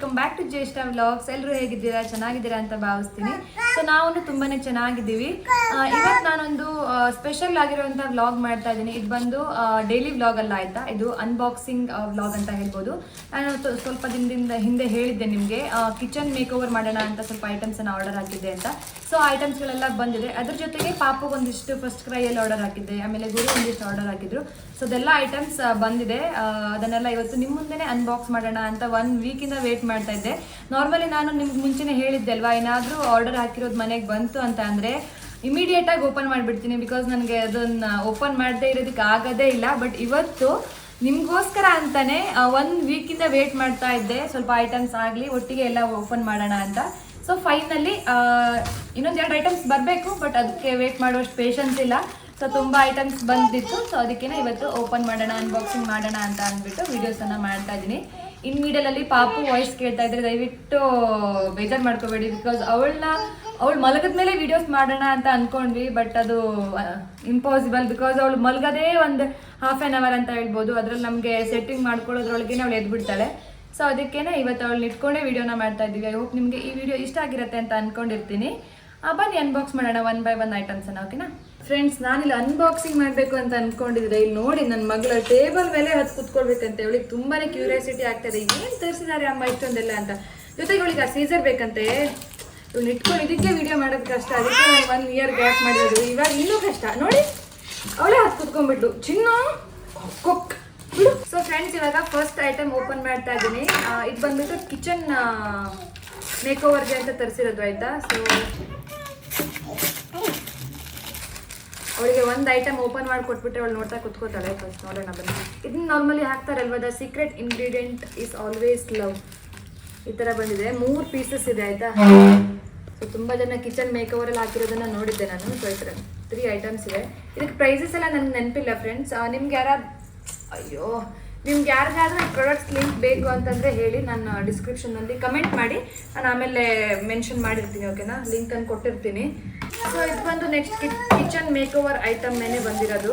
Welcome back to Jyeshtha vlogs. ಎಲ್ಲರೂ ಹೇಗಿದ್ದೀರಾ? ಚೆನ್ನಾಗಿದ್ದೀರಾ ಅಂತ ಭಾವಿಸ್ತೀನಿ. ಸೊ ನಾವು ತುಂಬಾನೇ ಚೆನ್ನಾಗಿದ್ದೀವಿ. ಇವತ್ತು ನಾನೊಂದು ಸ್ಪೆಷಲ್ ಆಗಿರುವಂಥ ವ್ಲಾಗ್ ಮಾಡ್ತಾ ಇದ್ದೀನಿ. ಇದು ಬಂದು ಡೈಲಿ ವ್ಲಾಗ್ ಅಲ್ಲ ಆಯ್ತಾ? ಇದು ಅನ್ಬಾಕ್ಸಿಂಗ್ ವ್ಲಾಗ್ ಅಂತ ಹೇಳ್ಬೋದು. ನಾನು ಸ್ವಲ್ಪ ದಿನದಿಂದ ಹಿಂದೆ ಹೇಳಿದ್ದೆ ನಿಮಗೆ ಕಿಚನ್ ಮೇಕ್ ಓವರ್ ಮಾಡೋಣ ಅಂತ ಸ್ವಲ್ಪ ಐಟಮ್ಸ್ ಐಟಮ್ಸನ್ನು ಆರ್ಡರ್ ಹಾಕಿದ್ದೆ ಅಂತ. ಸೊ ಐಟಮ್ಸ್ಗಳೆಲ್ಲ ಬಂದಿದೆ. ಅದ್ರ ಜೊತೆಗೆ ಪಾಪಗೊಂದಿಷ್ಟು ಫಸ್ಟ್ ಕ್ರೈಯಲ್ಲಿ ಆರ್ಡರ್ ಹಾಕಿದ್ದೆ. ಆಮೇಲೆ ಗುರು ಒಂದಿಷ್ಟು ಆರ್ಡರ್ ಹಾಕಿದ್ರು. ಸೊ ಅದೆಲ್ಲ ಐಟಮ್ಸ್ ಬಂದಿದೆ. ಅದನ್ನೆಲ್ಲ ಇವತ್ತು ನಿಮ್ಮ ಮುಂದೆನೇ ಅನ್ಬಾಕ್ಸ್ ಮಾಡೋಣ ಅಂತ ಒನ್ ವೀಕಿಂದ ವೇಟ್ ಮಾಡ್ತಾ ಇದ್ದೆ. ನಾರ್ಮಲಿ ನಾನು ನಿಮ್ಗೆ ಮುಂಚೆನೇ ಹೇಳಿದ್ದೆ ಅಲ್ವಾ, ಏನಾದರೂ ಆರ್ಡರ್ ಹಾಕಿರೋದು ಮನೆಗೆ ಬಂತು ಅಂತ ಅಂದರೆ ಇಮಿಡಿಯೇಟಾಗಿ ಓಪನ್ ಮಾಡಿಬಿಡ್ತೀನಿ ಬಿಕಾಸ್ ನನಗೆ ಅದನ್ನು ಓಪನ್ ಮಾಡದೇ ಇರೋದಕ್ಕೆ ಆಗೋದೇ ಇಲ್ಲ. ಬಟ್ ಇವತ್ತು ನಿಮಗೋಸ್ಕರ ಅಂತಲೇ ಒನ್ ವೀಕಿಂದ ವೇಟ್ ಮಾಡ್ತಾ ಇದ್ದೆ. ಸ್ವಲ್ಪ ಐಟಮ್ಸ್ ಆಗಲಿ, ಒಟ್ಟಿಗೆ ಎಲ್ಲ ಓಪನ್ ಮಾಡೋಣ ಅಂತ. ಸೊ ಫೈನಲಿ ಇನ್ನೊಂದು ಎರಡು ಐಟಮ್ಸ್ ಬರಬೇಕು ಬಟ್ ಅದಕ್ಕೆ ವೇಟ್ ಮಾಡುವಷ್ಟು ಪೇಷನ್ಸ್ ಇಲ್ಲ. ಸೊ ತುಂಬ ಐಟಮ್ಸ್ ಬಂದಿತ್ತು. ಸೊ ಅದಕ್ಕೇನೆ ಇವತ್ತು ಓಪನ್ ಮಾಡೋಣ ಅನ್ಬಾಕ್ಸಿಂಗ್ ಮಾಡೋಣ ಅಂತ ಅಂದ್ಬಿಟ್ಟು ವಿಡಿಯೋಸನ್ನು ಮಾಡ್ತಾ ಇದ್ದೀನಿ. ಇನ್ ಮೀಡಿಯಲಲ್ಲಿ ಪಾಪು ವಾಯ್ಸ್ ಕೇಳ್ತಾ ಇದ್ರೆ ದಯವಿಟ್ಟು ಬೇಜಾರು ಮಾಡ್ಕೋಬೇಡಿ ಬಿಕಾಸ್ ಅವಳನ್ನ ಅವಳು ಮಲಗದ ಮೇಲೆ ವಿಡಿಯೋಸ್ ಮಾಡೋಣ ಅಂತ ಅನ್ಕೊಂಡ್ವಿ ಬಟ್ ಅದು ಇಂಪಾಸಿಬಲ್ ಬಿಕಾಸ್ ಅವಳು ಮಲಗದೇ ಒಂದು ಹಾಫ್ ಆನ್ ಅವರ್ ಅಂತ ಹೇಳ್ಬೋದು. ಅದ್ರಲ್ಲಿ ನಮಗೆ ಸೆಟ್ಟಿಂಗ್ ಮಾಡ್ಕೊಳ್ಳೋದ್ರೊಳಗೇನೆ ಅವಳು ಎದ್ಬಿಡ್ತಾಳೆ. ಸೊ ಅದಕ್ಕೇನೆ ಇವತ್ತು ಅವಳು ಇಟ್ಕೊಂಡೇ ವಿಡಿಯೋನ ಮಾಡ್ತಾ ಇದ್ದೀವಿ. ಐ ಹೋಪ್ ನಿಮಗೆ ಈ ವಿಡಿಯೋ ಇಷ್ಟ ಆಗಿರುತ್ತೆ ಅಂತ ಅನ್ಕೊಂಡಿರ್ತೀನಿ. ಆ, ಬನ್ನಿ ಅನ್ಬಾಕ್ಸ್ ಮಾಡೋಣ ಒನ್ ಬೈ ಒನ್ ಐಟಮ್ಸನ್ನು ಓಕೆನಾ ಫ್ರೆಂಡ್ಸ್ ನಾನಿಲ್ಲಿ ಅನ್ಬಾಕ್ಸಿಂಗ್ ಮಾಡಬೇಕು ಅಂತ ಅನ್ಕೊಂಡಿದ್ರೆ ಇಲ್ಲಿ ನೋಡಿ ನನ್ನ ಮಗಳ ಟೇಬಲ್ ಮೇಲೆ ಹತ್ತು ಕುತ್ಕೊಳ್ಬೇಕಂತೆ. ಅವಳಿಗೆ ತುಂಬಾ ಕ್ಯೂರಿಯಾಸಿಟಿ ಆಗ್ತದೆ ಏನು ತರಿಸಿದ್ದಾರೆ ಅಮ್ಮ ಇಷ್ಟೊಂದೆಲ್ಲ ಅಂತ. ಜೊತೆಗೆ ಅವಳಿಗೆ ಆ ಸೀಸರ್ ಬೇಕಂತೆ. ಇವ್ನು ಇಟ್ಕೊಂಡು ಇದಕ್ಕೆ ವಿಡಿಯೋ ಮಾಡೋದು ಕಷ್ಟ. ಅದಕ್ಕೆ ಒನ್ ಇಯರ್ ಗ್ಯಾಪ್ ಮಾಡಿರೋದು. ಇವಾಗ ಇನ್ನೂ ಕಷ್ಟ. ನೋಡಿ, ಅವಳೇ ಹತ್ತು ಕುತ್ಕೊಂಡ್ಬಿಟ್ಲು. ಚಿನ್ನು ಕುಕ್ ಸೊ ಫ್ರೆಂಡ್ಸ್ ಇವಾಗ ಫಸ್ಟ್ ಐಟಮ್ ಓಪನ್ ಮಾಡ್ತಾ ಇದ್ದೀನಿ. ಇದು ಬಂದ್ಬಿಟ್ಟು ಕಿಚನ್ ಮೇಕ್ ಓವರ್ಗೆ ಅಂತ ತರಿಸಿರೋದು, ಆಯ್ತಾ? ಸೊ ಅವಳಿಗೆ ಒಂದು ಐಟಮ್ ಓಪನ್ ಮಾಡಿ ಕೊಟ್ಬಿಟ್ರೆ ಅವಳು ನೋಡ್ತಾ ಕುತ್ಕೋತಾಳೆ ಫಸ್ಟ್ ನೋಡೋಣ ಬನ್ನಿ. ಇದನ್ನ normally ಹಾಕ್ತಾರಲ್ವ the secret ingredient is always love ಈ ಥರ ಬಂದಿದೆ. ಮೂರು ಪೀಸಸ್ ಇದೆ, ಆಯಿತಾ? ಸೊ ತುಂಬ ಜನ ಕಿಚನ್ ಮೇಕ್ ಓವರಲ್ಲಿ ಹಾಕಿರೋದನ್ನ ನೋಡಿದ್ದೆ ನಾನು ಸೊ ಈ ತ್ರೀ ಐಟಮ್ಸ್ ಇದೆ. ಇದಕ್ಕೆ ಪ್ರೈಸಸ್ ಎಲ್ಲ ನನಗೆ ನೆನಪಿಲ್ಲ ಫ್ರೆಂಡ್ಸ್ ನಿಮ್ಗೆ ಯಾರಾದ್ರು ಅಯ್ಯೋ, ನಿಮ್ಗೆ ಯಾರಿಗಾದ್ರೂ ಈ ಪ್ರಾಡಕ್ಟ್ಸ್ ಲಿಂಕ್ ಬೇಕು ಅಂತಂದರೆ ಹೇಳಿ ನಾನು ಡಿಸ್ಕ್ರಿಪ್ಷನಲ್ಲಿ ಕಮೆಂಟ್ ಮಾಡಿ. ನಾನು ಆಮೇಲೆ ಮೆನ್ಷನ್ ಮಾಡಿರ್ತೀನಿ ಓಕೆನಾ ಲಿಂಕನ್ನು ಕೊಟ್ಟಿರ್ತೀನಿ. ಸೊ ಇದು ಬಂದು next kitchen make over item ಮೇಲೆ ಬಂದಿರೋದು.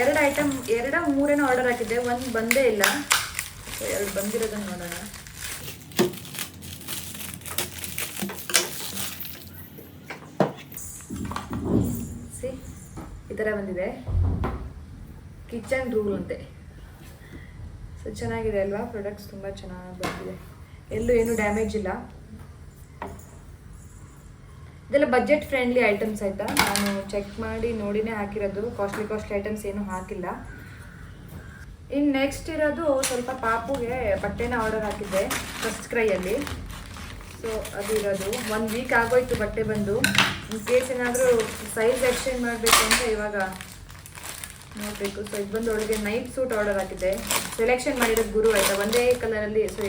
ಎರಡು ಐಟಮ್ ಎರಡ ಮೂರೇನೋ ಆರ್ಡರ್ ಹಾಕಿದ್ದೆ, ಒಂದು ಬಂದೇ ಇಲ್ಲ. ಸೊ ಎರಡು ಬಂದಿರೋದನ್ನು ನೋಡೋಣ. ಸಿ ಈ ಥರ ಬಂದಿದೆ. ಕಿಚನ್ ರೂಲ್ ಅಂತೆ. ಸೊ ಚೆನ್ನಾಗಿದೆ ಅಲ್ವಾ? ಪ್ರಾಡಕ್ಟ್ಸ್ ತುಂಬ ಚೆನ್ನಾಗಿ ಬಂದಿದೆ. ಎಲ್ಲೂ ಏನು ಡ್ಯಾಮೇಜ್ ಇಲ್ಲ. ಇದೆಲ್ಲ ಬಜೆಟ್ ಫ್ರೆಂಡ್ಲಿ ಐಟಮ್ಸ್ ಆಯಿತಾ? ನಾನು ಚೆಕ್ ಮಾಡಿ ನೋಡಿನೇ ಹಾಕಿರೋದು. ಕಾಸ್ಟ್ಲಿ ಕಾಸ್ಟ್ಲಿ ಐಟಮ್ಸ್ ಏನು ಹಾಕಿಲ್ಲ. ಇನ್ನು ನೆಕ್ಸ್ಟ್ ಇರೋದು ಸ್ವಲ್ಪ ಪಾಪುಗೆ ಬಟ್ಟೆನ ಆರ್ಡರ್ ಹಾಕಿದ್ದೆ ಫಸ್ಟ್ ಕ್ರೈಯಲ್ಲಿ ಸೊ ಅದು ಇರೋದು. ಒಂದು ವೀಕ್ ಆಗೋಯ್ತು ಬಟ್ಟೆ ಬಂದು. ಇನ್ ಕೇಸ್ ಏನಾದರೂ ಸೈಜ್ ಎಕ್ಸ್ಚೇಂಜ್ ಮಾಡಬೇಕು ಅಂತ ಇವಾಗ ನೋಡಬೇಕು. ಸೊ ಇದು ಬಂದು ಒಳಗೆ ನೈಟ್ ಸೂಟ್ ಆರ್ಡರ್ ಹಾಕಿದ್ದೆ. ಸೆಲೆಕ್ಷನ್ ಮಾಡಿರೋದು ಗುರು ಆಯಿತಾ? ಒಂದೇ ಕಲರಲ್ಲಿ ಸೊ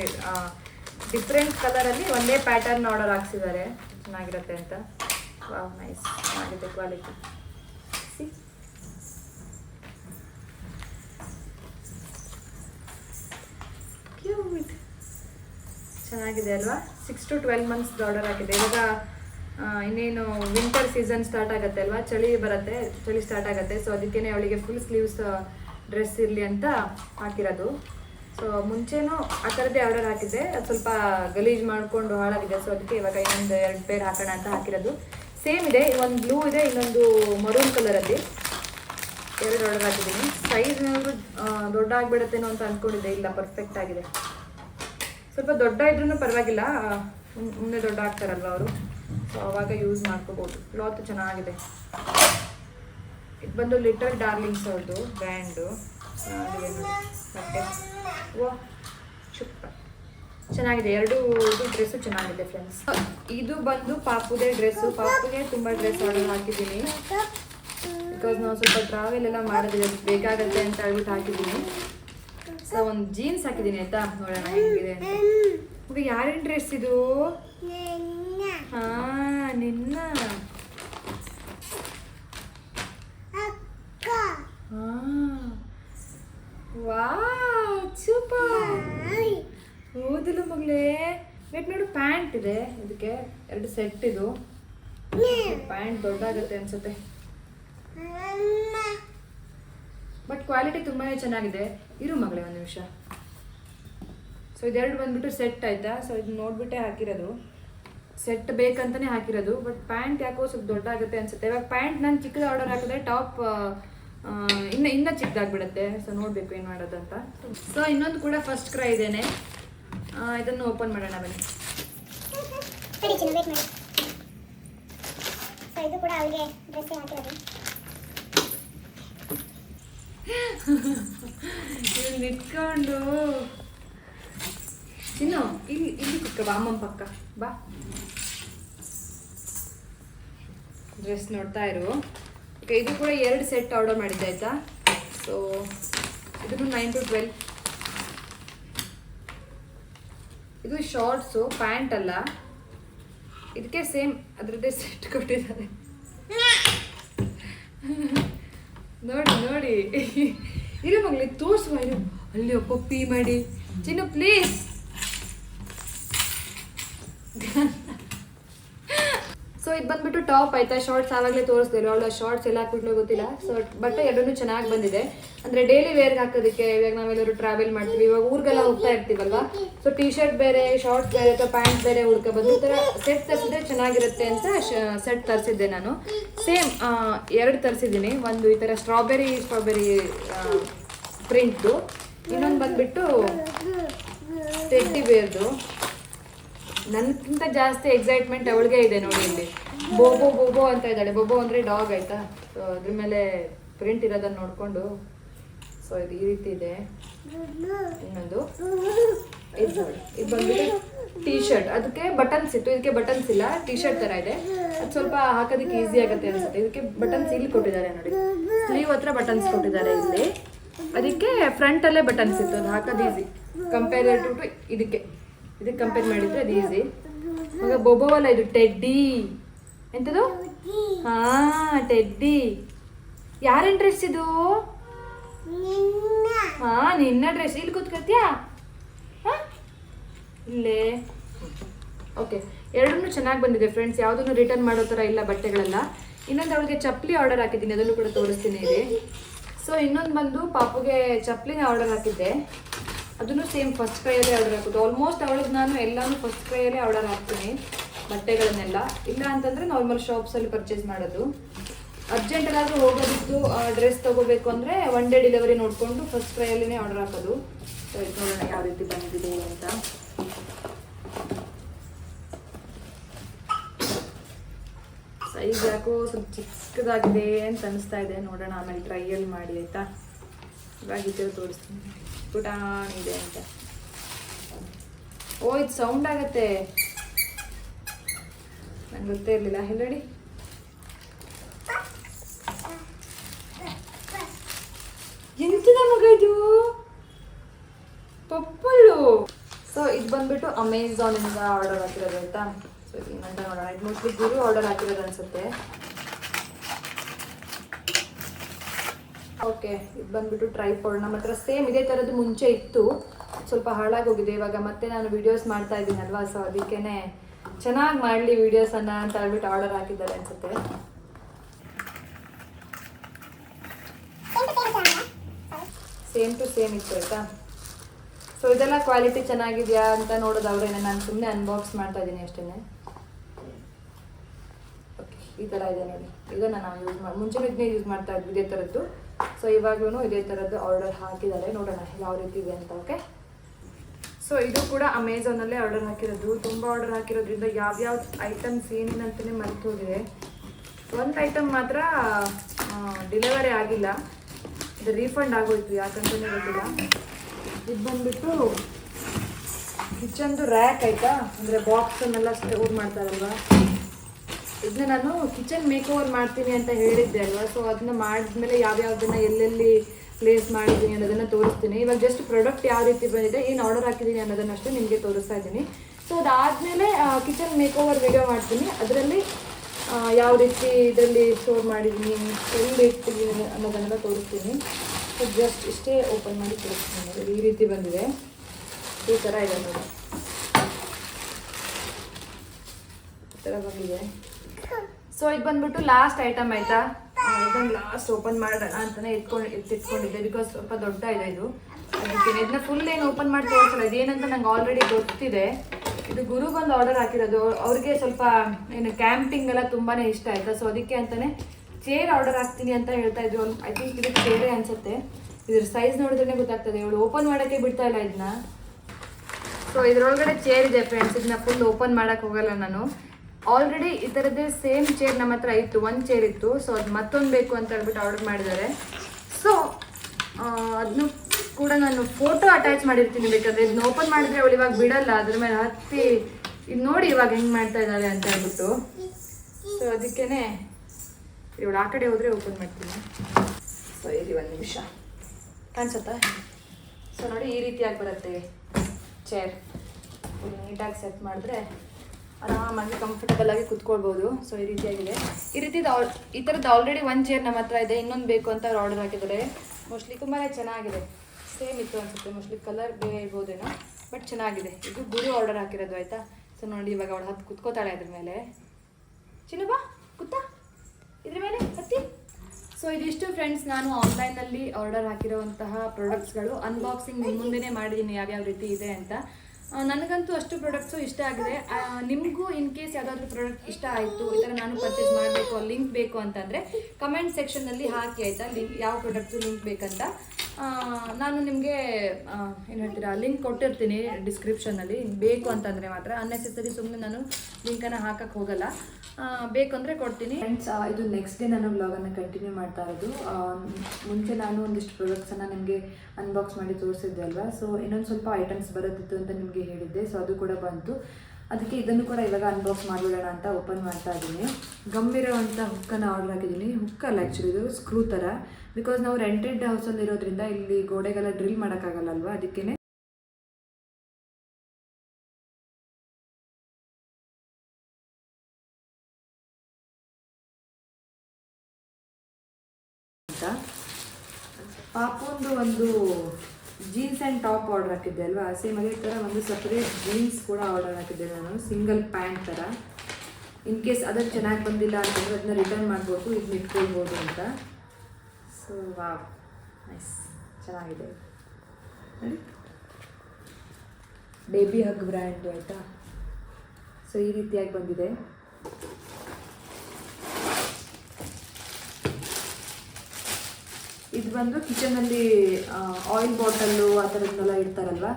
ಡಿಫ್ರೆಂಟ್ ಕಲರಲ್ಲಿ ಒಂದೇ ಪ್ಯಾಟರ್ನ್ ಆರ್ಡರ್ ಹಾಕ್ಸಿದ್ದಾರೆ. ಚೆನ್ನಾಗಿರುತ್ತೆ ಅಂತ ವಾವ್ ನೈಸ್ ಚೆನ್ನಾಗಿದೆ ಕ್ವಾಲಿಟಿ ಸಿ ಕ್ಯೂಟ್ ಚೆನ್ನಾಗಿದೆ ಅಲ್ವಾ? Six to twelve months order ಆಗಿದೆ. ಇವಾಗ ಇನ್ನೇನು ವಿಂಟರ್ ಸೀಸನ್ ಸ್ಟಾರ್ಟ್ ಆಗುತ್ತೆ ಅಲ್ವಾ? ಚಳಿ ಬರುತ್ತೆ. ಚಳಿ ಸ್ಟಾರ್ಟ್ ಆಗುತ್ತೆ. ಸೊ ಅದಕ್ಕೇ ಅವಳಿಗೆ ಫುಲ್ ಸ್ಲೀವ್ಸ್ ಡ್ರೆಸ್ ಇರಲಿ ಅಂತ ಹಾಕಿರೋದು. ಸೊ ಮುಂಚೆನೂ ಆ ಥರದ್ದೇ ಆರ್ಡರ್ ಹಾಕಿದ್ದೆ. ಅದು ಸ್ವಲ್ಪ ಗಲೀಜ್ ಮಾಡಿಕೊಂಡು ಹಾಳಾಗಿದೆ. ಸೊ ಅದಕ್ಕೆ ಇವಾಗ ಇನ್ನೊಂದು ಎರಡು ಪೇರ್ ಹಾಕೋಣ ಅಂತ ಹಾಕಿರೋದು. ಸೇಮ್ ಇದೆ. ಒಂದು ಬ್ಲೂ ಇದೆ, ಇನ್ನೊಂದು ಮರೂನ್ ಕಲರಲ್ಲಿ ಎರಡು ಆರ್ಡರ್ ಹಾಕಿದ್ದೀನಿ. ಸೈಜ್ ಏನಾದರೂ ದೊಡ್ಡ ಆಗಿಬಿಡುತ್ತೇನೋ ಅಂತ ಅಂದ್ಕೊಂಡಿದ್ದೆ ಇಲ್ಲ ಪರ್ಫೆಕ್ಟ್ ಆಗಿದೆ. ಸ್ವಲ್ಪ ದೊಡ್ಡ ಇದ್ರೂ ಪರವಾಗಿಲ್ಲ. ಮುಂದೆ ದೊಡ್ಡ ಆಗ್ತಾರಲ್ವ ಅವರು? ಸೊ ಅವಾಗ ಯೂಸ್ ಮಾಡ್ಕೋಬೋದು. ಕ್ಲಾತ್ ಚೆನ್ನಾಗಿದೆ. ಇದು ಬಂದು ಲಿಟಲ್ ಡಾರ್ಲಿಂಗ್ಸ್ ಅವ್ರದ್ದು ಬ್ರ್ಯಾಂಡು ಬಟ್ಟೆ ಚೆನ್ನಾಗಿದೆ ಎರಡು ಇದು ಡ್ರೆಸ್ಸು ಚೆನ್ನಾಗಿದೆ ಫ್ರೆಂಡ್ಸ್ ಇದು ಬಂದು ಪಾಪುದೇ ಡ್ರೆಸ್ಸು ಪಾಪುಗೆ ತುಂಬ ಡ್ರೆಸ್ ಆರ್ಡರ್ ಹಾಕಿದ್ದೀನಿ. ಬಿಕಾಸ್ ನಾವು ಸ್ವಲ್ಪ ಟ್ರಾವೆಲ್ ಎಲ್ಲ ಮಾಡಿದ್ರೆ ಬೇಕಾಗತ್ತೆ ಅಂತ ಹೇಳ್ಬಿಟ್ಟು ಹಾಕಿದ್ದೀನಿ. ಸೊ ಒಂದು ಜೀನ್ಸ್ ಹಾಕಿದ್ದೀನಿ ಆಯ್ತಾ? ನೋಡೋಣ ಹೆಂಗಿದೆ ಅಂತ. ಯಾರೇನು ಡ್ರೆಸ್ ಇದು? ಹಾಂ ನಿನ್ನ. ಹಾ. ವಾ ಸೂಪರ್. ಓದಿಲ್ಲ ಮಗಳೇ ವೇಟ್ ನೋಡು ಪ್ಯಾಂಟ್ ಇದೆ. ಇದಕ್ಕೆ ಎರಡು ಸೆಟ್ ಇದು. ಪ್ಯಾಂಟ್ ದೊಡ್ಡಾಗುತ್ತೆ ಅನ್ಸುತ್ತೆ. ಬಟ್ ಕ್ವಾಲಿಟಿ ತುಂಬಾ ಚೆನ್ನಾಗಿದೆ. ಇರು ಮಗಳೇ ಒಂದು ನಿಮಿಷ. ಸೊ ಇದೆರಡು ಬಂದ್ಬಿಟ್ಟು ಸೆಟ್ ಆಯ್ತಾ? ಸೊ ಇದು ನೋಡ್ಬಿಟ್ಟೆ ಹಾಕಿರೋದು. ಸೆಟ್ ಬೇಕಂತಾನೆ ಹಾಕಿರೋದು. ಬಟ್ ಪ್ಯಾಂಟ್ ಯಾಕೋ ಸ್ವಲ್ಪ ದೊಡ್ಡ ಆಗುತ್ತೆ ಅನ್ಸುತ್ತೆ. ಇವಾಗ ಪ್ಯಾಂಟ್ ನಾನು ಚಿಕ್ಕದ ಆರ್ಡರ್ ಹಾಕಿದ್ರೆ ಟಾಪ್ ಇನ್ನು ಇನ್ನ ಚಿಕ್ಕದಾಗ್ಬಿಡುತ್ತೆ ಸೊ ನೋಡ್ಬೇಕು ಏನು ಮಾಡೋದಂತ. ಸೊ ಇನ್ನೊಂದು ಕೂಡ ಫಸ್ಟ್ ಕ್ರೈ ಇದೇನೆ. ಇದನ್ನು ಓಪನ್ ಮಾಡೋಣ ಬನ್ನಿ. ಇದು ಕೂಡ ಅವಳಿಗೆ ಡ್ರೆಸ್ ಹಾಕಿರೋದು. ಇಲ್ಲಿ ನಿಂತ್ಕೊಂಡು. ಇನ್ನು ಇಲ್ಲಿ ಇಲ್ಲಿ ಕುಕ್ಕ ಬಾ ಅಮ್ಮನ ಪಕ್ಕ. ಬಾ. ಡ್ರೆಸ್ ನೋಡ್ತಾ ಇರು. ಈಗ ಇದು ಕೂಡ ಎರಡು ಸೆಟ್ ಆರ್ಡರ್ ಮಾಡಿದ್ದೆ ಆಯ್ತಾ? ಸೊ ಇದನ್ನು ನೈನ್ ಟು ಟ್ವೆಲ್ ಇದು ಶಾರ್ಟ್ಸು ಪ್ಯಾಂಟ್ ಅಲ್ಲ. ಇದಕ್ಕೆ ಸೇಮ್ ಅದರದ್ದೇ ಸೆಟ್ ಕೊಟ್ಟಿದ್ದಾರೆ. ನೋಡಿ ನೋಡಿ. ಇರು ಮಗಲಿ, ತೋರಿಸುವ ಅಲ್ಲಿ ಪೀ ಮಾಡಿ. ಚಿನ್ನು ಪ್ಲೀಸ್ ಸೊ ಇದು ಬಂದ್ಬಿಟ್ಟು ಟಾಪ್ ಆಯ್ತಾ? ಶಾರ್ಟ್ಸ್ ಆವಾಗಲೇ ತೋರಿಸ್ತಿಲ್ಲ ಅವಳ ಶಾರ್ಟ್ಸ್ ಎಲ್ಲ ಹಾಕ್ಬಿಟ್ಲು ಗೊತ್ತಿಲ್ಲ. ಸೊ ಬಟ್ಟೆ ಎರಡೂ ಚೆನ್ನಾಗಿ ಬಂದಿದೆ. ಅಂದ್ರೆ ಡೈಲಿ ವೇರ್ಗೆ ಹಾಕೋದಕ್ಕೆ ಇವಾಗ ನಾವೆಲ್ಲರೂ ಟ್ರಾವೆಲ್ ಮಾಡ್ತೀವಿ. ಇವಾಗ ಊರಿಗೆಲ್ಲ ಹೋಗ್ತಾ ಇರ್ತೀವಲ್ವಾ? ಸೊ ಟಿ ಶರ್ಟ್ ಬೇರೆ ಶಾರ್ಟ್ಸ್ ಬೇರೆ ಅಥವಾ ಪ್ಯಾಂಟ್ ಬೇರೆ ಹುಡ್ಕ ಬಂದು ಈ ಥರ ಸೆಟ್ ತರಿಸಿದ್ರೆ ಚೆನ್ನಾಗಿರುತ್ತೆ ಅಂತ ಸೆಟ್ ತರಿಸಿದ್ದೆ ನಾನು. ಸೇಮ್ ಎರಡು ತರಿಸಿದ್ದೀನಿ. ಒಂದು ಈ ಥರ ಸ್ಟ್ರಾಬೆರಿ ಸ್ಟ್ರಾಬೆರಿ ಪ್ರಿಂಟ್ದು ಇನ್ನೊಂದು ಬಂದುಬಿಟ್ಟು ಟೆಡ್ಡಿ ಬೇರ್ದು ನನಗಿಂತ ಜಾಸ್ತಿ ಎಕ್ಸೈಟ್ಮೆಂಟ್ ಅವಳಿಗೆ ಇದೆ ನೋಡಿ ಇಲ್ಲಿ. ಬೋಬೋ ಬೋಬೋ ಅಂತ ಇದ್ದಾಳೆ. ಬೋಬೋ ಅಂದ್ರೆ ಡಾಗ್ ಆಯ್ತಾ? ಸೊ ಅದ್ರ ಮೇಲೆ ಪ್ರಿಂಟ್ ಇರೋದನ್ನ ನೋಡ್ಕೊಂಡು. ಸೊ ಇದು ಈ ರೀತಿ ಇದೆ. ಇನ್ನೊಂದು. ಇದು ಇದು ಬಂದ್ಬಿಟ್ಟು ಟೀ ಶರ್ಟ್ ಅದಕ್ಕೆ ಬಟನ್ಸ್ ಇತ್ತು. ಇದಕ್ಕೆ ಬಟನ್ಸ್ ಇಲ್ಲ. ಟೀ ಶರ್ಟ್ ತರ ಇದೆ. ಅದು ಸ್ವಲ್ಪ ಹಾಕೋದಕ್ಕೆ ಈಸಿ ಆಗುತ್ತೆ ಅನ್ಸುತ್ತೆ. ಇದಕ್ಕೆ ಬಟನ್ಸ್ ಇಲ್ಲಿ ಕೊಟ್ಟಿದ್ದಾರೆ ನೋಡಿ. ಸ್ಲೀವ್ ಹತ್ರ ಬಟನ್ಸ್ ಕೊಟ್ಟಿದ್ದಾರೆ ಇಲ್ಲಿ. ಅದಕ್ಕೆ ಫ್ರಂಟ್ ಅಲ್ಲೇ ಬಟನ್ಸ್ ಇತ್ತು. ಅದು ಹಾಕೋದು ಈಸಿ ಕಂಪೇರ್ ಟು ಇದಕ್ಕೆ. ಇದಕ್ಕೆ ಕಂಪೇರ್ ಮಾಡಿದ್ರೆ ಅದು ಈಸಿ ಇವಾಗ ಬೊಬೋವಲ್ಲ ಇದು ಟೆಡ್ಡಿ ಎಂತದು? ಹಾ ಟೆಡ್ಡಿ ಯಾರ ಡ್ರೆಸ್ ಇದು? ಹಾ, ನಿನ್ನ ಡ್ರೆಸ್ ಇಲ್ಲಿ ಕೂತ್ಕೊತ್ಯಾ? ಇಲ್ಲೇ. ಓಕೆ ಎರಡನ್ನೂ ಚೆನ್ನಾಗಿ ಬಂದಿದೆ ಫ್ರೆಂಡ್ಸ್ ಯಾವುದನ್ನು ರಿಟರ್ನ್ ಮಾಡೋ ಥರ ಇಲ್ಲ ಬಟ್ಟೆಗಳೆಲ್ಲ. ಇನ್ನೊಂದು ಅವಳಿಗೆ ಚಪ್ಪಲಿ ಆರ್ಡರ್ ಹಾಕಿದ್ದೀನಿ. ಅದನ್ನು ಕೂಡ ತೋರಿಸ್ತೀನಿ ಇಲ್ಲಿ. ಸೊ ಇನ್ನೊಂದು ಬಂದು ಪಾಪುಗೆ ಚಪ್ಪಲಿನ ಆರ್ಡರ್ ಹಾಕಿದ್ದೆ. ಅದನ್ನು ಸೇಮ್ ಫಸ್ಟ್ ಕ್ರೈಯಲ್ಲೇ ಆರ್ಡರ್ ಹಾಕೋದು. ಆಲ್ಮೋಸ್ಟ್ ಅವಳಿಗೆ ನಾನು ಎಲ್ಲಾನು ಫಸ್ಟ್ ಕ್ರೈಯಲ್ಲೇ ಆರ್ಡರ್ ಹಾಕ್ತೀನಿ, ಬಟ್ಟೆಗಳನ್ನೆಲ್ಲ. ಇಲ್ಲ ಅಂತಂದರೆ ನಾರ್ಮಲ್ ಶಾಪ್ಸಲ್ಲಿ ಪರ್ಚೇಸ್ ಮಾಡೋದು. ಅರ್ಜೆಂಟ್ ಏನಾದರೂ ಹೋಗೋದಿತ್ತು ಡ್ರೆಸ್ ತಗೋಬೇಕು ಅಂದರೆ ಒನ್ ಡೇ ಡೆಲಿವರಿ ನೋಡಿಕೊಂಡು ಫಸ್ಟ್ ಕ್ರೈಯಲ್ಲೇ ಆರ್ಡರ್ ಹಾಕೋದು. ಸೊ ನೋಡೋಣ ಯಾವ ರೀತಿ ಬಂದಿದೆ ಅಂತ. ಸೈಜ್ ಯಾಕೋ ಸ್ವಲ್ಪ ಚಿಕ್ಕದಾಗಿದೆ ಅಂತ ಅನಿಸ್ತಾ ಇದೆ. ನೋಡೋಣ ಆಮೇಲೆ ಟ್ರೈಯಲ್ಲಿ ಮಾಡಿ, ಆಯಿತಾ? ಇವಾಗ ಇದು ತೋರಿಸ್ತೀನಿ. ಪುಟಾನ್ ಇದೆ ಅಂತ. ಓ, ಇದು ಸೌಂಡ್ ಆಗತ್ತೆ. ನಂಗೆ ಗೊತ್ತೇ ಇರಲಿಲ್ಲ. ಹೇಳಿ ಎಂತದ ಮಗ ಇದು? ಪಪ್ಪಳು ಸೊ ಇದು ಬಂದ್ಬಿಟ್ಟು ಅಮೆಝಾನ್ ಇಂದ ಆರ್ಡರ್ ಹಾಕಿರೋದು ಆಯ್ತಾ ಸೊ ಏನಂತ ನೋಡೋಣ. ಇದು ಮೋಸ್ಟ್ಲಿ ಗುರು ಆರ್ಡರ್ ಹಾಕಿರೋದು ಅನ್ಸುತ್ತೆ. ಓಕೆ, ಇದು ಬಂದ್ಬಿಟ್ಟು ಟ್ರೈಪೋಡ್ ನಮ್ಮ ಹತ್ರ ಸೇಮ್ ಇದೇ ಥರದ್ದು ಮುಂಚೆ ಇತ್ತು. ಸ್ವಲ್ಪ ಹಾಳಾಗೋಗಿದೆ ಇವಾಗ, ಮತ್ತೆ ನಾನು ವೀಡಿಯೋಸ್ ಮಾಡ್ತಾ ಇದ್ದೀನಿ ಅಲ್ವಾ? ಸೊ ಅದಕ್ಕೇನೆ ಚೆನ್ನಾಗಿ ಮಾಡಲಿ ವೀಡಿಯೋಸನ್ನು ಅಂತ ಹೇಳ್ಬಿಟ್ಟು ಆರ್ಡರ್ ಹಾಕಿದ್ದಾರೆ ಅನ್ಸುತ್ತೆ. ಸೇಮ್ ಟು ಸೇಮ್ ಇತ್ತು, ಆಯಿತಾ? ಸೊ ಇದೆಲ್ಲ ಕ್ವಾಲಿಟಿ ಚೆನ್ನಾಗಿದೆಯಾ ಅಂತ ನೋಡೋದು ಅವರೇನೆ. ನಾನು ಸುಮ್ಮನೆ ಅನ್ಬಾಕ್ಸ್ ಮಾಡ್ತಾ ಇದ್ದೀನಿ ಅಷ್ಟೇ ಓಕೆ ಈ ಥರ ಇದೆ ನೋಡಿ. ಇದನ್ನು ನಾವು ಯೂಸ್ ಮಾಡಿ ಮುಂಚೆ ಇದನ್ನೇ ಯೂಸ್ ಮಾಡ್ತಾ ಇದ್ವಿ ಇದೇ ಥರದ್ದು ಸೊ ಇವಾಗ್ಲೂ ಇದೇ ಥರದ್ದು ಆರ್ಡರ್ ಹಾಕಿದ್ದಾರೆ. ನೋಡೋಣ ಯಾವ ರೀತಿ ಇದೆ ಅಂತ ಓಕೆ ಸೊ ಇದು ಕೂಡ ಅಮೆಝಾನಲ್ಲೇ ಆರ್ಡರ್ ಹಾಕಿರೋದು. ತುಂಬ ಆರ್ಡರ್ ಹಾಕಿರೋದ್ರಿಂದ ಯಾವ್ಯಾವ ಐಟಮ್ಸ್ ಏನೇನಂತಲೇ ಮರೆತು ಹೋಗಿದೆ ಒಂದು ಐಟಮ್ ಮಾತ್ರ ಡೆಲಿವರಿ ಆಗಿಲ್ಲ. ಇದು ರೀಫಂಡ್ ಆಗೋಯ್ತು, ಯಾಕಂತಲೇ ಗೊತ್ತಿಲ್ಲ. ಇದು ಬಂದ್ಬಿಟ್ಟು ಕಿಚನ್ದು ರ್ಯಾಕ್ ಆಯಿತಾ? ಅಂದರೆ ಬಾಕ್ಸನ್ನೆಲ್ಲ ಸ್ಟೋರ್ ಮಾಡ್ತಾರಲ್ವಾ? ಇದನ್ನ ನಾನು ಕಿಚನ್ ಮೇಕ್ ಓವರ್ ಮಾಡ್ತೀನಿ ಅಂತ ಹೇಳಿದ್ದೆ ಅಲ್ವಾ? ಸೊ ಅದನ್ನ ಮಾಡಿದ್ಮೇಲೆ ಯಾವ್ಯಾವ್ದನ್ನ ಎಲ್ಲೆಲ್ಲಿ ಪ್ಲೇಸ್ ಮಾಡಿದ್ದೀನಿ ಅನ್ನೋದನ್ನ ತೋರಿಸ್ತೀನಿ. ಇವಾಗ ಜಸ್ಟ್ ಪ್ರಾಡಕ್ಟ್ ಯಾವ ರೀತಿ ಬಂದಿದೆ, ಏನು ಆರ್ಡರ್ ಹಾಕಿದ್ದೀನಿ ಅನ್ನೋದನ್ನಷ್ಟೇ ನಿಮಗೆ ತೋರಿಸ್ತಾ ಇದ್ದೀನಿ. ಸೊ ಅದಾದಮೇಲೆ ಕಿಚನ್ ಮೇಕ್ ಓವರ್ ವಿಡಿಯೋ ಮಾಡ್ತೀನಿ. ಅದರಲ್ಲಿ ಯಾವ ರೀತಿ ಇದರಲ್ಲಿ ಸ್ಟೋರ್ ಮಾಡಿದ್ದೀನಿ, ಎಲ್ಲಿ ಇಟ್ಟಿದ್ದೀನಿ ಅನ್ನೋದನ್ನೆಲ್ಲ ತೋರಿಸ್ತೀನಿ. ಸೊ ಜಸ್ಟ್ ಇಷ್ಟೇ ಓಪನ್ ಮಾಡಿ ತೋರಿಸ್ತೀನಿ. ಈ ರೀತಿ ಬಂದಿದೆ. ಈ ಥರ ಇದೆ ನೋಡಿ. ಈ ಥರ ಬಂದಿದೆ. ಸೊ ಇದು ಬಂದ್ಬಿಟ್ಟು ಲಾಸ್ಟ್ ಐಟಮ್ ಆಯ್ತಾ? ಇದನ್ನು ಲಾಸ್ಟ್ ಓಪನ್ ಮಾಡೋಣ ಅಂತಾನೆ ಎತ್ಕೊಂಡು ಎತ್ತಿಟ್ಕೊಂಡಿದ್ದೆ ಬಿಕಾಸ್ ಸ್ವಲ್ಪ ದೊಡ್ಡ ಇದೆ ಇದು. ಅದಕ್ಕೆ ಇದನ್ನ ಫುಲ್ ಏನು ಓಪನ್ ಮಾಡಿ ತೋರಿಸಲ್ಲ, ಇದೇನಂತ ನಂಗೆ ಆಲ್ರೆಡಿ ಗೊತ್ತಿದೆ. ಇದು ಗುರು ಬಂದು ಆರ್ಡರ್ ಹಾಕಿರೋದು. ಅವ್ರಿಗೆ ಸ್ವಲ್ಪ, ಏನು ಕ್ಯಾಂಪಿಂಗ್ ಎಲ್ಲ ತುಂಬಾನೇ ಇಷ್ಟ ಆಯ್ತಾ? ಸೊ ಅದಕ್ಕೆ ಅಂತಾನೆ ಚೇರ್ ಆರ್ಡರ್ ಹಾಕ್ತೀನಿ ಅಂತ ಹೇಳ್ತಾ ಇದ್ರು. ಐ ಥಿಂಕ್ ಇದು ಚೇರೇ ಅನ್ಸುತ್ತೆ. ಇದ್ರ ಸೈಜ್ ನೋಡಿದ್ರೆ ಗೊತ್ತಾಗ್ತದೆ. ಇವಳು ಓಪನ್ ಮಾಡೋಕ್ಕೆ ಬಿಡ್ತಾ ಇಲ್ಲ ಇದನ್ನ. ಸೊ ಇದರೊಳಗಡೆ ಚೇರ್ ಇದೆ ಫ್ರೆಂಡ್ಸ್ ಇದನ್ನ ಫುಲ್ ಓಪನ್ ಮಾಡಕ್ ಹೋಗಲ್ಲ ನಾನು. ಆಲ್ರೆಡಿ ಈ ಥರದ್ದೇ ಸೇಮ್ ಚೇರ್ ನಮ್ಮ ಹತ್ರ ಇತ್ತು, ಒಂದು ಚೇರ್ ಇತ್ತು. ಸೊ ಅದು ಮತ್ತೊಂದು ಬೇಕು ಅಂತ ಹೇಳ್ಬಿಟ್ಟು ಆರ್ಡರ್ ಮಾಡಿದ್ದಾರೆ. ಸೊ ಅದನ್ನು ಕೂಡ ನಾನು ಫೋಟೋ ಅಟ್ಯಾಚ್ ಮಾಡಿರ್ತೀನಿ ಬೇಕಾದ್ರೆ. ಇದನ್ನ ಓಪನ್ ಮಾಡಿದ್ರೆ ಅವಳು ಇವಾಗ ಬಿಡಲ್ಲ. ಅದ್ರ ಮೇಲೆ ಹತ್ತಿ, ಇದು ನೋಡಿ ಇವಾಗ ಹೆಂಗೆ ಮಾಡ್ತಾ ಇದ್ದಾರೆ ಅಂತ ಹೇಳ್ಬಿಟ್ಟು. ಸೊ ಅದಕ್ಕೇ ಇವಳು ಆ ಕಡೆ ಹೋದರೆ ಓಪನ್ ಮಾಡ್ತೀನಿ. ಸೊ ಇರಿ ಒಂದು ನಿಮಿಷ. ಕಾಣಿಸುತ್ತಾ? ಸೊ ನೋಡಿ ಈ ರೀತಿಯಾಗಿ ಬರುತ್ತೆ ಚೇರ್ ನೀಟಾಗಿ ಸೆಟ್ ಮಾಡಿದ್ರೆ ಆರಾಮಾಗಿ ಕಂಫರ್ಟಬಲ್ ಆಗಿ ಕುತ್ಕೊಳ್ಬೋದು. ಸೊ ಈ ರೀತಿಯಾಗಿದೆ. ಈ ರೀತಿ ಈ ಥರದ್ದು ಆಲ್ರೆಡಿ ಒಂದು ಚೇರ್ ನಮ್ಮ ಹತ್ರ ಇದೆ. ಇನ್ನೊಂದು ಬೇಕು ಅಂತ ಅವ್ರು ಆರ್ಡರ್ ಹಾಕಿದ್ದಾರೆ. ಮೋಸ್ಟ್ಲಿ ತುಂಬಾ ಚೆನ್ನಾಗಿದೆ. ಸೇಮ್ ಇತ್ತು ಅನ್ಸುತ್ತೆ. ಮೋಸ್ಟ್ಲಿ ಕಲರ್ ಇರ್ಬೋದೇನೋ ಬಟ್ ಚೆನ್ನಾಗಿದೆ. ಇದು ಗುರು ಆರ್ಡರ್ ಹಾಕಿರೋದು, ಆಯಿತಾ? ಸೊ ನೋಡಿ, ಇವಾಗ ಅವಳು ಹತ್ತು ಕುತ್ಕೋತಾಳೆ ಇದ್ರ ಮೇಲೆ. ಚಿನ್ನು ಬಾ ಇದ್ರ ಮೇಲೆ, ಹತ್ತಿ? ಸೊ ಇದಿಷ್ಟು ಫ್ರೆಂಡ್ಸ್ ನಾನು ಆನ್ಲೈನಲ್ಲಿ ಆರ್ಡರ್ ಹಾಕಿರುವಂತಹ ಪ್ರಾಡಕ್ಟ್ಸ್ಗಳು ಅನ್ಬಾಕ್ಸಿಂಗ್ ನಿಮ್ಮ ಮುಂದೆನೇ ಮಾಡಿದ್ದೀನಿ. ಯಾವ್ಯಾವ ರೀತಿ ಇದೆ ಅಂತ. ನನಗಂತೂ ಅಷ್ಟು ಪ್ರಾಡಕ್ಟ್ಸು ಇಷ್ಟ ಆಗಿದೆ. ನಿಮಗೂ ಇನ್ ಕೇಸ್ ಯಾವುದಾದ್ರೂ ಪ್ರಾಡಕ್ಟ್ ಇಷ್ಟ ಆಯಿತು, ಈ ಥರ ನಾನು ಪರ್ಚೇಸ್ ಮಾಡಬೇಕು ಲಿಂಕ್ ಬೇಕು ಅಂತಂದರೆ ಕಮೆಂಟ್ ಸೆಕ್ಷನ್ನಲ್ಲಿ ಹಾಕಿ ಆಯಿತಾ? ಲಿಂಕ್, ಯಾವ ಪ್ರಾಡಕ್ಟ್ಸು ಲಿಂಕ್ ಬೇಕಂತ? ನಾನು ನಿಮಗೆ ಏನು ಹೇಳ್ತೀರಾ ಲಿಂಕ್ ಕೊಟ್ಟಿರ್ತೀನಿ ಡಿಸ್ಕ್ರಿಪ್ಷನಲ್ಲಿ ಬೇಕು ಅಂತಂದರೆ ಮಾತ್ರ. ಅನ್ನೆಸೆಸರಿ ಸುಮ್ಮನೆ ನಾನು ಲಿಂಕನ್ನು ಹಾಕಕ್ಕೆ ಹೋಗಲ್ಲ. ಬೇಕಂದರೆ ಬೇಕು ಕೊಡ್ತೀನಿ ಫ್ರೆಂಡ್ಸ್ ಇದು ನೆಕ್ಸ್ಟ್ ಡೇ ನಾನು ಬ್ಲಾಗನ್ನು ಕಂಟಿನ್ಯೂ ಮಾಡ್ತಾ ಇರೋದು. ಮುಂಚೆ ನಾನು ಒಂದಿಷ್ಟು ಪ್ರಾಡಕ್ಟ್ಸನ್ನು ನಿಮಗೆ ಅನ್ಬಾಕ್ಸ್ ಮಾಡಿ ತೋರಿಸಿದ್ದೆ ಅಲ್ವಾ? ಸೊ ಇನ್ನೊಂದು ಸ್ವಲ್ಪ ಐಟಮ್ಸ್ ಬರುತ್ತಿತ್ತು ಅಂತ ನಿಮಗೆ ಹೇಳಿದ್ದೆ. ಸೊ ಅದು ಕೂಡ ಬಂತು. ಅದಕ್ಕೆ ಇದನ್ನು ಕೂಡ ಇವಾಗ ಅನ್ಬಾಕ್ಸ್ ಮಾಡಿಬಿಡೋಣ ಅಂತ ಓಪನ್ ಮಾಡ್ತಾ ಇದ್ದೀನಿ. ಗಂಭೀರವಂಥ ಹುಕ್ಕನ್ನು ಆರ್ಡರ್ ಹಾಕಿದ್ದೀನಿ. ಹುಕ್ಕಲ್ಲ ಆ್ಯಕ್ಚುಲಿ ಇದು ಸ್ಕ್ರೂ ಥರ ಬಿಕಾಸ್ ನಾವು ರೆಂಟೆಡ್ ಹೌಸಲ್ಲಿ ಇರೋದ್ರಿಂದ ಇಲ್ಲಿ ಗೋಡೆಗೆಲ್ಲ ಡ್ರಿಲ್ ಮಾಡೋಕ್ಕಾಗಲ್ಲ ಅಲ್ವಾ ಅದಕ್ಕೇ ಪಾಪೊಂದು ಒಂದು ಜೀನ್ಸ್ ಆ್ಯಂಡ್ ಟಾಪ್ ಆರ್ಡರ್ ಹಾಕಿದ್ದೆ ಅಲ್ವಾ? ಸೇಮ್ ಅದೇ ಥರ ಒಂದು ಸಪ್ರೇಟ್ ಜೀನ್ಸ್ ಕೂಡ ಆರ್ಡರ್ ಹಾಕಿದ್ದೆ ನಾನು. ಸಿಂಗಲ್ ಪ್ಯಾಂಟ್ ಥರ ಇನ್ ಕೇಸ್ ಅದಕ್ಕೆ ಚೆನ್ನಾಗಿ ಬಂದಿಲ್ಲ ಅಂತಂದರೆ ಅದನ್ನ ರಿಟರ್ನ್ ಮಾಡ್ಬೋದು ಇದನ್ನ ಇಟ್ಕೊಳ್ಬೋದು ಅಂತ. ಸೊ ವಾ ನೈಸ್ ಚೆನ್ನಾಗಿದೆ ಬೇಬಿ ಹಗ್ ಬ್ರ್ಯಾಂಡು ಆಯಿತಾ? ಸೊ ಈ ರೀತಿಯಾಗಿ ಬಂದಿದೆ. ಇದು ಬಂದು ಕಿಚನಲ್ಲಿ ಆಯಿಲ್ ಬಾಟಲ್ಲು ಆ ಥರದ್ದೆಲ್ಲ ಇಡ್ತಾರಲ್ವ?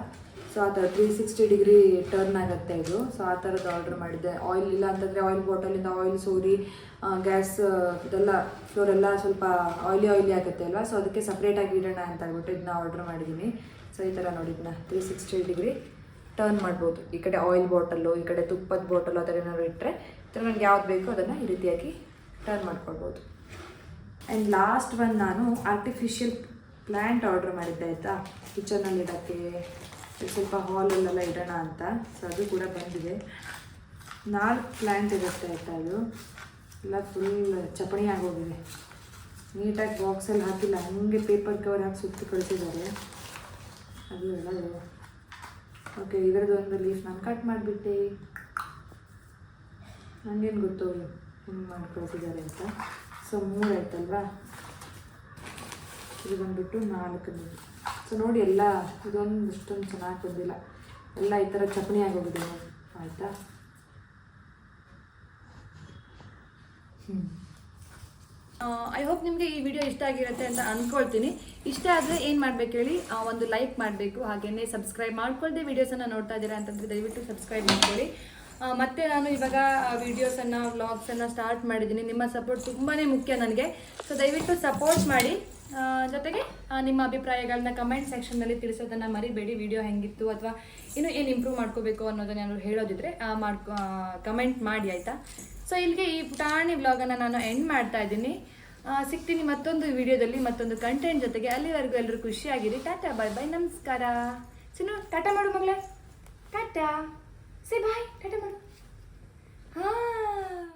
ಸೊ ಆ ಥರ ತ್ರೀ ಸಿಕ್ಸ್ಟಿ ಡಿಗ್ರಿ ಟರ್ನ್ ಆಗುತ್ತೆ ಇದು. ಸೊ ಆ ಥರದ್ದು ಆರ್ಡರ್ ಮಾಡಿದ್ದೆ. ಆಯಿಲ್ ಇಲ್ಲ ಅಂತಂದರೆ ಆಯಿಲ್ ಬಾಟಲಿಂದ ಆಯಿಲ್ ಸೋರಿ ಗ್ಯಾಸ್ ಇದೆಲ್ಲ ಫ್ಲೋರ್ ಎಲ್ಲ ಸ್ವಲ್ಪ ಆಯಿಲಿ ಆಯಿಲಿ ಆಗುತ್ತೆ ಅಲ್ವಾ? ಸೊ ಅದಕ್ಕೆ ಸಪ್ರೇಟಾಗಿ ಇಡೋಣ ಅಂತ ಹೇಳ್ಬಿಟ್ಟು ಇದನ್ನ ಆರ್ಡರ್ ಮಾಡಿದ್ದೀನಿ ಸೊ ಈ ಥರ ನೋಡಿ ತ್ರೀ ಸಿಕ್ಸ್ಟಿ ಡಿಗ್ರಿ ಟರ್ನ್ ಮಾಡ್ಬೋದು. ಈ ಕಡೆ ಆಯಿಲ್ ಬಾಟಲು ಈ ಕಡೆ ತುಪ್ಪದ ಬಾಟಲ್ ಅದರ ಏನಾದ್ರು ಇಟ್ಟರೆ ಈ ನನಗೆ ಯಾವ್ದು ಬೇಕೋ ಅದನ್ನು ಈ ರೀತಿಯಾಗಿ ಟರ್ನ್ ಮಾಡ್ಕೊಳ್ಬೋದು. ಆ್ಯಂಡ್ ಲಾಸ್ಟ್ ಒಂದು ನಾನು ಆರ್ಟಿಫಿಷಿಯಲ್ ಪ್ಲ್ಯಾಂಟ್ ಆರ್ಡರ್ ಮಾಡಿದ್ದೆ ಆಯಿತಾ? ಕಿಚನಲ್ಲಿ ಇಡೋಕ್ಕೆ. ಸ್ವಲ್ಪ ಹಾಲಲ್ಲೆಲ್ಲ ಇಡೋಣ ಅಂತ. ಸೊ ಅದು ಕೂಡ ಬಂದಿದೆ. ನಾಲ್ಕು ಪ್ಲ್ಯಾಂಟ್ ಇರುತ್ತೆ ಆಯಿತಾ ಅದು ಎಲ್ಲ ಫುಲ್ ಚಪಣಿ ಆಗೋಗಿದೆ. ನೀಟಾಗಿ ಬಾಕ್ಸಲ್ಲಿ ಹಾಕಿಲ್ಲ. ಹಂಗೆ ಪೇಪರ್ ಕವರ್ ಹಾಕಿ ಸುತ್ತಿ ಕಳಿಸಿದ್ದಾರೆ ಅದು ಹೇಳೋದು ಓಕೆ ಇದರದ್ದು ಲೀಫ್ ನಾನು ಕಟ್ ಮಾಡಿಬಿಟ್ಟೆ. ನನಗೇನು ಗೊತ್ತು ಹಿಂಗೆ ಮಾಡಿ ಕಳಿಸಿದ್ದಾರೆ ಅಂತ. ಸೊ ಮೂರು ಆಯ್ತಲ್ವಾ? ಇದು ಬಂದ್ಬಿಟ್ಟು ನಾಲ್ಕು ಸೊ ನೋಡಿ ಎಲ್ಲ, ಇದೊಂದು ಇಷ್ಟೊಂದು ಚೆನ್ನಾಗಿ ಬಂದಿಲ್ಲ. ಎಲ್ಲ ಈ ಥರ ಚಪಣಿ ಆಗೋಗಿದೆ ಆಯಿತಾ? ಐ ಹೋಪ್ ನಿಮಗೆ ಈ ವಿಡಿಯೋ ಇಷ್ಟ ಆಗಿರುತ್ತೆ ಅಂತ ಅಂದ್ಕೊಳ್ತೀನಿ ಇಷ್ಟ ಆದರೆ ಏನು ಮಾಡಬೇಕು ಹೇಳಿ? ಒಂದು ಲೈಕ್ ಮಾಡಬೇಕು. ಹಾಗೆಯೇ ಸಬ್ಸ್ಕ್ರೈಬ್ ಮಾಡ್ಕೊಳ್ದೆ ವೀಡಿಯೋಸನ್ನು ನೋಡ್ತಾ ಇದ್ದೀರಾ ಅಂತಂದರೆ ದಯವಿಟ್ಟು ಸಬ್ಸ್ಕ್ರೈಬ್ ಮಾಡ್ಕೊಳ್ಳಿ. ಮತ್ತು ನಾನು ಇವಾಗ ವೀಡಿಯೋಸನ್ನು ವ್ಲಾಗ್ಸನ್ನು ಸ್ಟಾರ್ಟ್ ಮಾಡಿದ್ದೀನಿ. ನಿಮ್ಮ ಸಪೋರ್ಟ್ ತುಂಬಾ ಮುಖ್ಯ ನನಗೆ. ಸೊ ದಯವಿಟ್ಟು ಸಪೋರ್ಟ್ ಮಾಡಿ. ಜೊತೆಗೆ ನಿಮ್ಮ ಅಭಿಪ್ರಾಯಗಳನ್ನ ಕಮೆಂಟ್ ಸೆಕ್ಷನ್ನಲ್ಲಿ ತಿಳಿಸೋದನ್ನು ಮರಿಬೇಡಿ. ವಿಡಿಯೋ ಹೆಂಗಿತ್ತು ಅಥವಾ ಇನ್ನೂ ಏನು ಇಂಪ್ರೂವ್ ಮಾಡ್ಕೋಬೇಕು ಅನ್ನೋದನ್ನ ಏನಾದ್ರು ಹೇಳೋದಿದ್ರೆ ಮಾಡ್ಕೊ ಕಮೆಂಟ್ ಮಾಡಿ, ಆಯಿತಾ? ಸೊ ಇಲ್ಲಿಗೆ ಈ ಪುಟಾಣಿ ವ್ಲಾಗನ್ನು ನಾನು ಎಂಡ್ ಮಾಡ್ತಾ ಇದ್ದೀನಿ. ಸಿಗ್ತೀನಿ ಮತ್ತೊಂದು ವಿಡಿಯೋದಲ್ಲಿ ಮತ್ತೊಂದು ಕಂಟೆಂಟ್ ಜೊತೆಗೆ. ಅಲ್ಲಿವರೆಗೂ ಎಲ್ಲರೂ ಖುಷಿಯಾಗಿರಿ. ಟಾಟಾ, ಬಾಯ್ ಬಾಯ್, ನಮಸ್ಕಾರ. ಚಿನ್ನು ಟಾಟಾ ಮಾಡು ಮಗಳೇ. ಟಾಟಾ. ಸಿ, ಬಾಯ್, ಟಾಟಾ ಮಾಡು. ಹಾಂ.